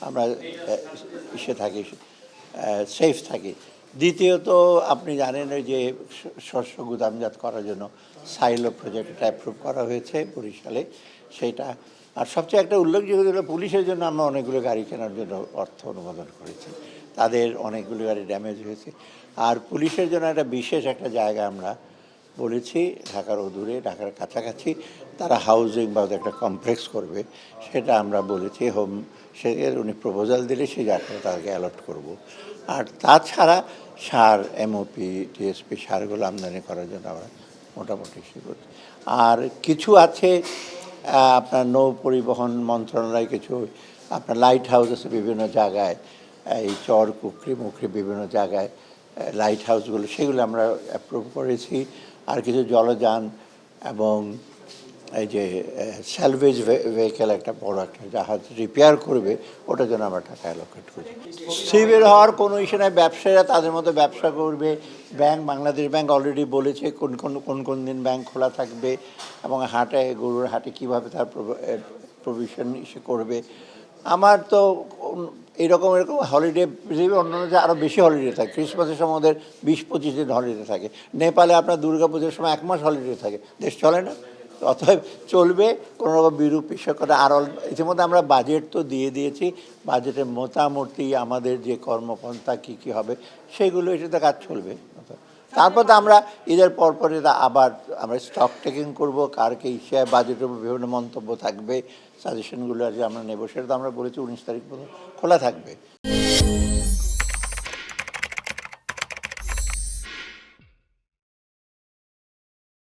আমরা ইসে থাকি সেফ থাকি। দ্বিতীয়ত, আপনি জানেন ওই যে শস্য গুদামজাত করার জন্য সাইলো প্রজেক্টটা অ্যাপ্রুভ করা হয়েছে বরিশালে সেইটা আর সবচেয়ে একটা উল্লেখযোগ্য হলো পুলিশের জন্য আমরা অনেকগুলো গাড়ি কেনার জন্য অর্থ অনুমোদন করেছি। তাদের অনেকগুলো গাড়ি ড্যামেজ হয়েছে। আর পুলিশের জন্য একটা বিশেষ একটা জায়গা আমরা বলেছি, ঢাকার অদূরে, ঢাকার কাছাকাছি, তারা হাউজিং বা একটা কমপ্লেক্স করবে, সেটা আমরা বলেছি, হোম, সে উনি প্রপোজাল দিলে সেই জায়গাটা তাদেরকে অ্যালট করব। আর তাছাড়া সার এমওপি টিএসপি সারগুলো আমদানি করার জন্য আমরা মোটামুটি সে আর কিছু আছে আপনার নৌ পরিবহন মন্ত্রণালয়, কিছু আপনার লাইট হাউস আছে বিভিন্ন জায়গায়, এই চর, কুকরি মুখরি বিভিন্ন জায়গায় লাইট হাউসগুলো সেগুলো আমরা অ্যাপ্রুভ করেছি। আর কিছু জলযান এবং এই যে স্যালভেজ ভেহিকেল একটা বড় একটা জাহাজ রিপেয়ার করবে, ওটার জন্য আমরা টাকা অ্যালোকেট করি। সিভিল হওয়ার কোনো ইস্যু নাই, ব্যবসায়ীরা তাদের মতো ব্যবসা করবে। ব্যাংক, বাংলাদেশ ব্যাংক অলরেডি বলেছে কোন কোন কোন কোন দিন ব্যাংক খোলা থাকবে এবং হাটে, গরুর হাটে কীভাবে তার প্রভিশন ইসে করবে। আমার তো এরকম এরকম হলিডে পৃথিবীর অন্যান্য যে আরও বেশি হলিডে থাকে ক্রিসমাসের সময় ওদের বিশ পঁচিশ দিন হলিডে থাকে। নেপালে আপনার দুর্গা পুজোর সময় এক মাস হলিডে থাকে। দেশ চলে না। অতএব চলবে কোনো রকম বিরূপ করে আর ইতিমধ্যে আমরা বাজেট তো দিয়ে দিয়েছি। বাজেটের মোটামুটি আমাদের যে কর্মপন্থা কী কী হবে, সেগুলো এটাতে কাজ চলবে। তারপর তো আমরা ঈদের পরপরে আবার আমরা স্টক টেকিং করব কারকে হিসাবে বাজেটের উপর বিভিন্ন মন্তব্য থাকবে সাজেশনগুলো আর যে আমরা নেব, সেটা তো আমরা বলেছি উনিশ তারিখ পর্যন্ত খোলা থাকবে।